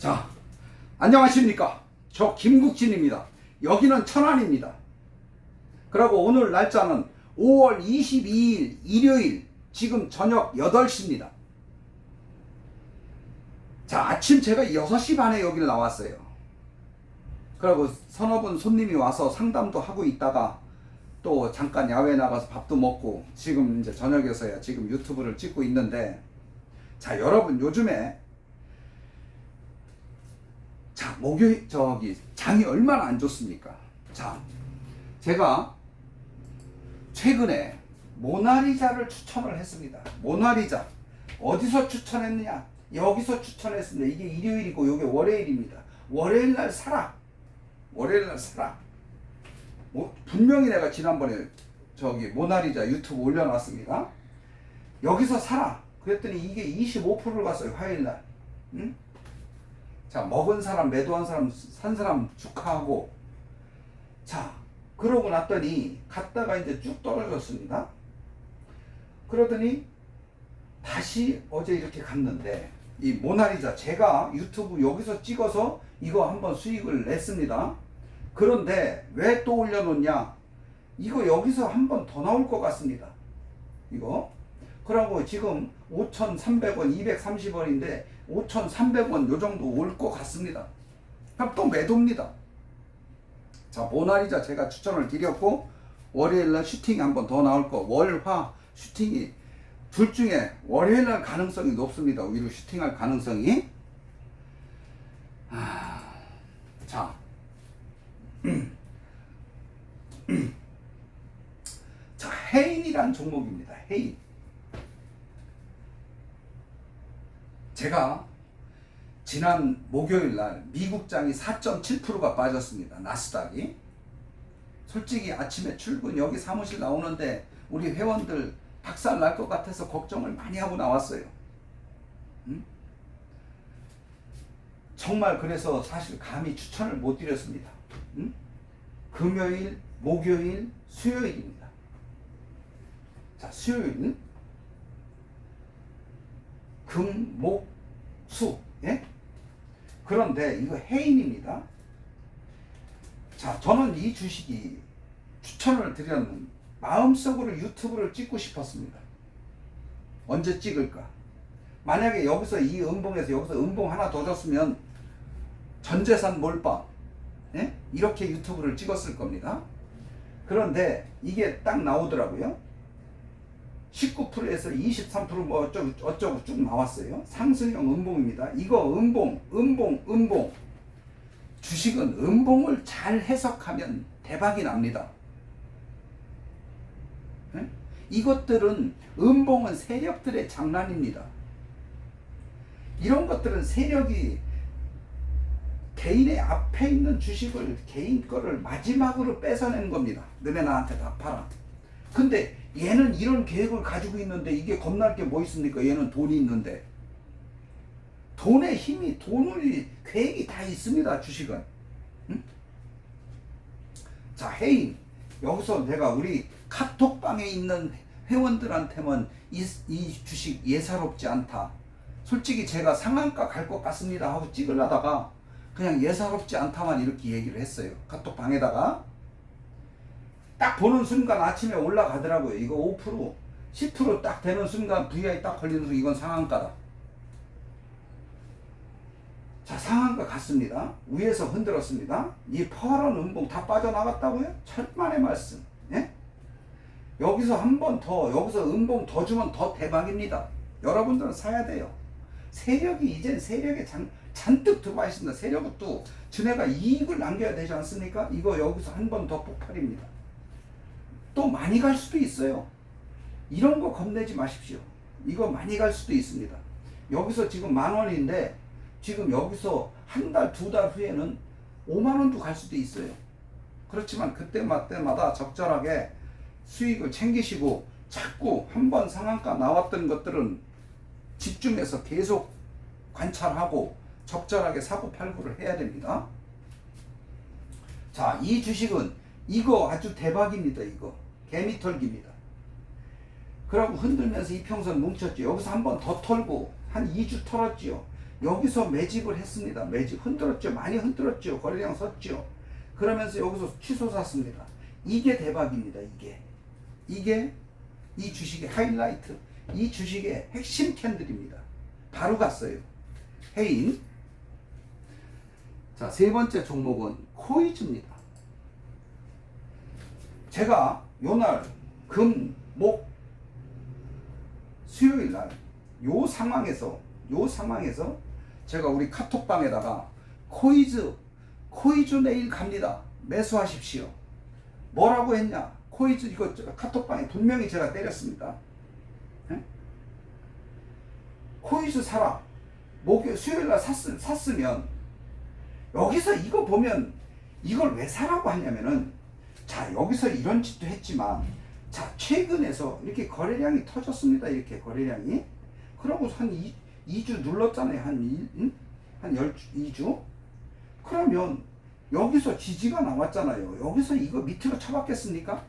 자, 안녕하십니까. 저 김국진입니다. 여기는 천안입니다. 그리고 오늘 날짜는 5월 22일 일요일 지금 저녁 8시입니다. 자, 아침 제가 6시 반에 여기를 나왔어요. 그리고 서너 분 손님이 와서 상담도 하고 있다가 또 잠깐 야외 나가서 밥도 먹고 지금 이제 저녁에서야 지금 유튜브를 찍고 있는데 자, 여러분 요즘에 자, 목요일 저기 장이 얼마나 안 좋습니까? 자, 제가 최근에 모나리자를 추천을 했습니다. 모나리자 어디서 추천했느냐? 여기서 추천했습니다. 이게 일요일이고 이게 월요일입니다. 월요일 날 사라. 월요일 날 사라. 뭐, 분명히 내가 지난번에 저기 모나리자 유튜브 올려놨습니다. 여기서 사라. 그랬더니 이게 25%를 갔어요. 화요일 날. 응? 자, 먹은 사람, 매도한 사람, 산 사람 축하하고. 자, 그러고 났더니 갔다가 이제 쭉 떨어졌습니다. 그러더니 다시 어제 이렇게 갔는데 이 모나리자 제가 유튜브 여기서 찍어서 이거 한번 수익을 냈습니다. 그런데 왜 또 올려놓냐? 이거 여기서 한번 더 나올 것 같습니다. 이거. 그러고 지금 5,300원, 230원인데 5,300원 요 정도 올 것 같습니다. 그럼 또 매도입니다. 자, 모나리자 제가 추천을 드렸고 월요일 날 슈팅이 한번 더 나올 거. 월화 슈팅이 둘 중에 월요일 날 가능성이 높습니다. 위로 슈팅할 가능성이. 아, 자. 자, 해인이란 종목입니다. 해인. 제가 지난 목요일 날 미국장이 4.7%가 빠졌습니다. 나스닥이. 솔직히 아침에 출근 여기 사무실 나오는데 우리 회원들 박살 날 것 같아서 걱정을 많이 하고 나왔어요. 응? 정말 그래서 사실 감히 추천을 못 드렸습니다. 응? 금요일, 목요일, 수요일입니다. 자, 수요일, 금, 목, 수. 예? 그런데 이거 해인입니다. 자, 저는 이 주식이 추천을 드렸는 마음속으로 유튜브를 찍고 싶었습니다. 언제 찍을까? 만약에 여기서 이 음봉에서 여기서 음봉 하나 더 줬으면 전재산 몰빵 예? 이렇게 유튜브를 찍었을 겁니다. 그런데 이게 딱 나오더라고요. 19%에서 23%뭐 어쩌고, 어쩌고 쭉 나왔어요. 상승형 음봉입니다. 이거 음봉, 음봉, 음봉. 주식은 음봉을 잘 해석하면 대박이 납니다. 예? 이것들은 음봉은 세력들의 장난입니다. 이런 것들은 세력이 개인의 앞에 있는 주식을 개인 거를 마지막으로 뺏어낸 겁니다. 너네 나한테 다 팔아. 근데 얘는 이런 계획을 가지고 있는데 이게 겁날 게 뭐 있습니까? 얘는 돈이 있는데. 돈의 힘이 돈을 계획이 다 있습니다. 주식은. 응? 자 해인 여기서 내가 우리 카톡방에 있는 회원들한테만 이, 이 주식 예사롭지 않다. 솔직히 제가 상한가 갈 것 같습니다 하고 찍으려다가 그냥 예사롭지 않다만 이렇게 얘기를 했어요. 카톡방에다가 딱 보는 순간 아침에 올라가더라고요. 이거 5% 10%딱 되는 순간 VI 딱 걸리는 순간 이건 상한가다. 자 상한가 갔습니다. 위에서 흔들었습니다. 이 파란 음봉 다 빠져나갔다고요? 천만의 말씀. 예? 여기서 한 번 더 여기서 음봉 더 주면 더 대박입니다. 여러분들은 사야 돼요. 세력이 이젠 세력에 잔, 잔뜩 들어와 있습니다. 세력은 또 지네가 이익을 남겨야 되지 않습니까? 이거 여기서 한 번 더 폭발입니다. 또 많이 갈 수도 있어요. 이런 거 겁내지 마십시오. 이거 많이 갈 수도 있습니다. 여기서 지금 만 원인데 지금 여기서 한 달, 두 달 후에는 5만 원도 갈 수도 있어요. 그렇지만 그때마다 적절하게 수익을 챙기시고 자꾸 한 번 상한가 나왔던 것들은 집중해서 계속 관찰하고 적절하게 사고 팔고를 해야 됩니다. 자, 이 주식은 이거 아주 대박입니다. 이거 개미털기입니다. 그러고 흔들면서 이평선 뭉쳤죠. 여기서 한 번 더 털고 한 2주 털었지요. 여기서 매집을 했습니다. 매집 흔들었죠. 많이 흔들었죠. 거래량 섰죠. 그러면서 여기서 취소 샀습니다. 이게 대박입니다. 이게 이게 이 주식의 하이라이트, 이 주식의 핵심 캔들입니다. 바로 갔어요. 해인. 자, 세 번째 종목은 코이즈입니다. 제가 요날 금, 목, 수요일 날 요 상황에서 요 상황에서 제가 우리 카톡방에다가 코이즈 코이즈 내일 갑니다. 매수하십시오. 뭐라고 했냐? 코이즈 이거 저 카톡방에 분명히 제가 때렸습니다. 예? 코이즈 사라. 목요 수요일 날 샀, 샀으면 여기서 이거 보면 이걸 왜 사라고 하냐면은 자 여기서 이런 짓도 했지만 자 최근에서 이렇게 거래량이 터졌습니다. 이렇게 거래량이 그러고 한 2, 2주 눌렀잖아요. 한, 2, 응? 한 10, 2주 그러면 여기서 지지가 나왔잖아요. 여기서 이거 밑으로 쳐박겠습니까?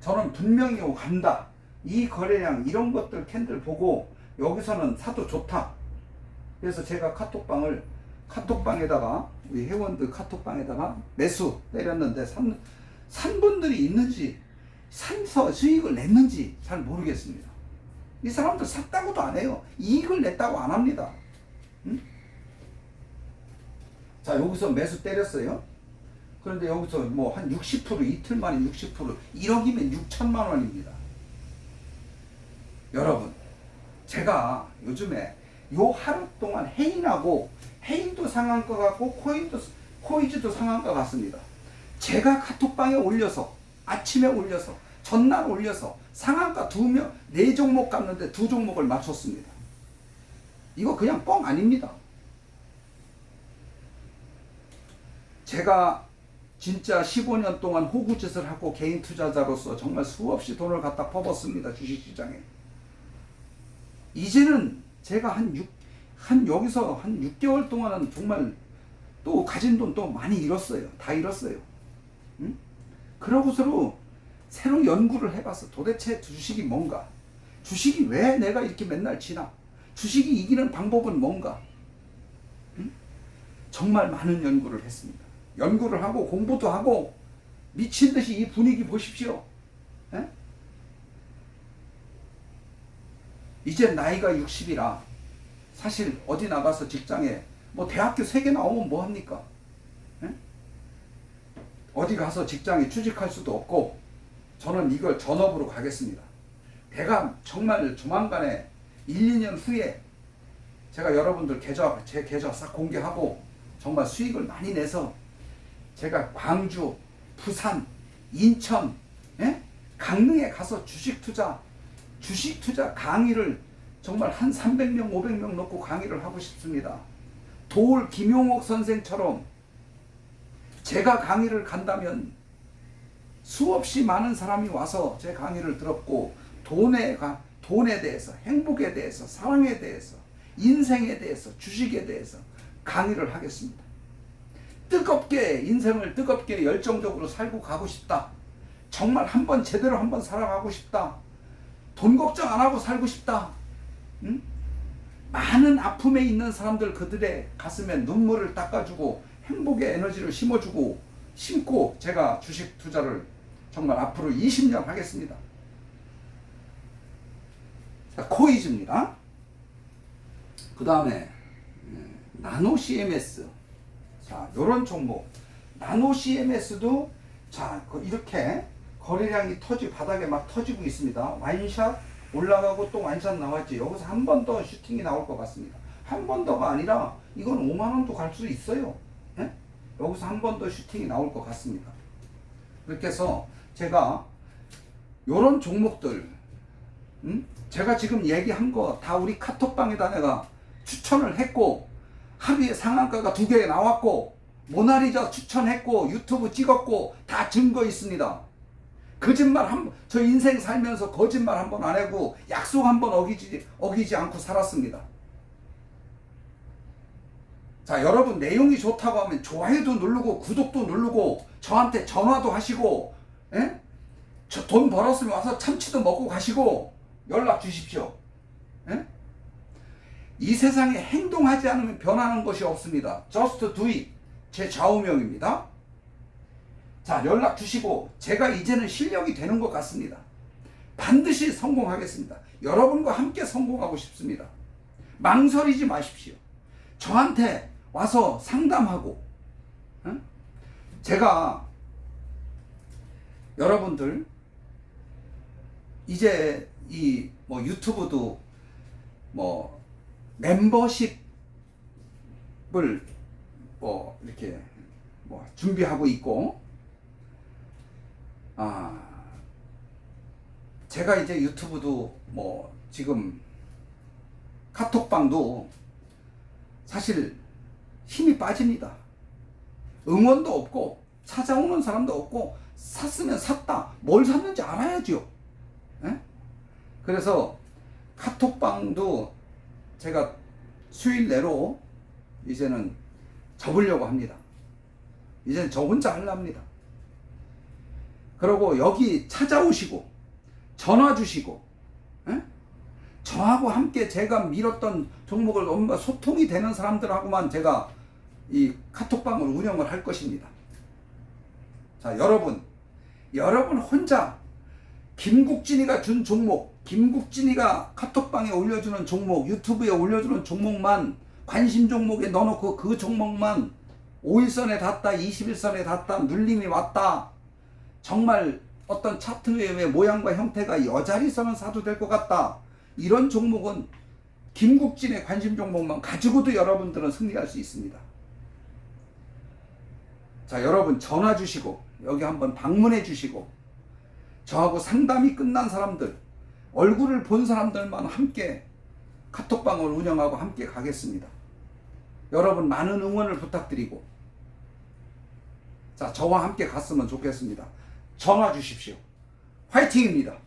저는 분명히 오 간다. 이 거래량 이런 것들 캔들 보고 여기서는 사도 좋다. 그래서 제가 카톡방을 카톡방에다가 우리 회원들 카톡방에다가 매수 때렸는데 산, 산 분들이 있는지 산서 수익을 냈는지 잘 모르겠습니다. 이 사람들 샀다고도 안 해요. 이익을 냈다고 안 합니다. 응? 자 여기서 매수 때렸어요. 그런데 여기서 뭐 한 60% 이틀 만에 60% 1억이면 6천만 원입니다. 여러분 제가 요즘에 요 하루 동안 해인하고 해인도 상한가 같고 코인도 코이즈도 상한가 같습니다. 제가 카톡방에 올려서 아침에 올려서 전날 올려서 상한가 두명 네 종목 갔는데 두 종목을 맞췄습니다. 이거 그냥 뻥 아닙니다. 제가 진짜 15년 동안 호구짓을 하고 개인 투자자로서 정말 수없이 돈을 갖다 퍼붓습니다. 주식시장에. 이제는 제가 한 6, 한 여기서 한 6개월 동안은 정말 또 가진 돈 또 많이 잃었어요. 다 잃었어요. 응? 그러고서로 새로 연구를 해봤어. 도대체 주식이 뭔가? 주식이 왜 내가 이렇게 맨날 지나? 주식이 이기는 방법은 뭔가? 응? 정말 많은 연구를 했습니다. 연구를 하고 공부도 하고 미친 듯이 이 분위기 보십시오. 에? 이제 나이가 60이라 사실 어디 나가서 직장에 뭐 대학교 3개 나오면 뭐 합니까? 에? 어디 가서 직장에 취직할 수도 없고 저는 이걸 전업으로 가겠습니다. 내가 정말 조만간에 1, 2년 후에 제가 여러분들 계좌 제 계좌 싹 공개하고 정말 수익을 많이 내서 제가 광주, 부산, 인천, 예? 강릉에 가서 주식 투자, 주식 투자 강의를 정말 한 300명, 500명 놓고 강의를 하고 싶습니다. 도울 김용옥 선생처럼 제가 강의를 간다면 수없이 많은 사람이 와서 제 강의를 들었고 돈에 가 돈에 대해서 행복에 대해서 사랑에 대해서 인생에 대해서 주식에 대해서 강의를 하겠습니다. 뜨겁게 인생을 뜨겁게 열정적으로 살고 가고 싶다. 정말 한번 제대로 한번 살아가고 싶다. 돈 걱정 안 하고 살고 싶다. 응? 많은 아픔에 있는 사람들 그들의 가슴에 눈물을 닦아주고 행복의 에너지를 심어주고 심고 제가 주식 투자를 정말 앞으로 20년 하겠습니다. 자, 코이즈입니다. 그 다음에 나노 CMS. 자, 요런 종목. 나노 CMS도 자, 그 이렇게 거래량이 터지 바닥에 막 터지고 있습니다. 와인샷 올라가고 또 완샷 나왔지. 여기서 한 번 더 슈팅이 나올 것 같습니다. 한 번 더가 아니라 이건 5만 원도 갈 수 있어요. 예? 여기서 한 번 더 슈팅이 나올 것 같습니다. 그렇게 해서 제가 요런 종목들 음? 제가 지금 얘기한 거 다 우리 카톡방에다 내가 추천을 했고 하루에 상한가가 두 개 나왔고 모나리자 추천했고 유튜브 찍었고 다 증거 있습니다. 거짓말 한 저 인생 살면서 거짓말 한 번 안 하고 약속 한 번 어기지 어기지 않고 살았습니다. 자, 여러분 내용이 좋다고 하면 좋아요도 누르고 구독도 누르고 저한테 전화도 하시고 예? 저 돈 벌었으면 와서 참치도 먹고 가시고 연락 주십시오. 예? 이 세상에 행동하지 않으면 변하는 것이 없습니다. Just do it. 제 좌우명입니다. 자, 연락 주시고 제가 이제는 실력이 되는 것 같습니다. 반드시 성공하겠습니다. 여러분과 함께 성공하고 싶습니다. 망설이지 마십시오. 저한테 와서 상담하고, 응? 제가 여러분들 이제 이 뭐 유튜브도 뭐 멤버십을 뭐 이렇게 뭐 준비하고 있고 아 제가 이제 유튜브도 뭐 지금 카톡방도 사실 힘이 빠집니다. 응원도 없고 찾아오는 사람도 없고 샀으면 샀다. 뭘 샀는지 알아야죠. 예? 그래서 카톡방도 제가 수일 내로 이제는 접으려고 합니다. 이제는 저 혼자 하려 합니다. 그리고 여기 찾아오시고 전화 주시고 예? 저하고 함께 제가 밀었던 종목을 뭔가 소통이 되는 사람들하고만 제가 이 카톡방을 운영을 할 것입니다. 자, 여러분, 여러분 혼자 김국진이가 준 종목, 김국진이가 카톡방에 올려주는 종목, 유튜브에 올려주는 종목만 관심 종목에 넣어놓고 그 종목만 5일선에 닿다, 21선에 닿다, 눌림이 왔다. 정말 어떤 차트의 모양과 형태가 여자리선을 사도 될 것 같다. 이런 종목은 김국진의 관심 종목만 가지고도 여러분들은 승리할 수 있습니다. 자, 여러분 전화 주시고 여기 한번 방문해 주시고 저하고 상담이 끝난 사람들 얼굴을 본 사람들만 함께 카톡방을 운영하고 함께 가겠습니다. 여러분 많은 응원을 부탁드리고 자, 저와 함께 갔으면 좋겠습니다. 전화 주십시오. 화이팅입니다.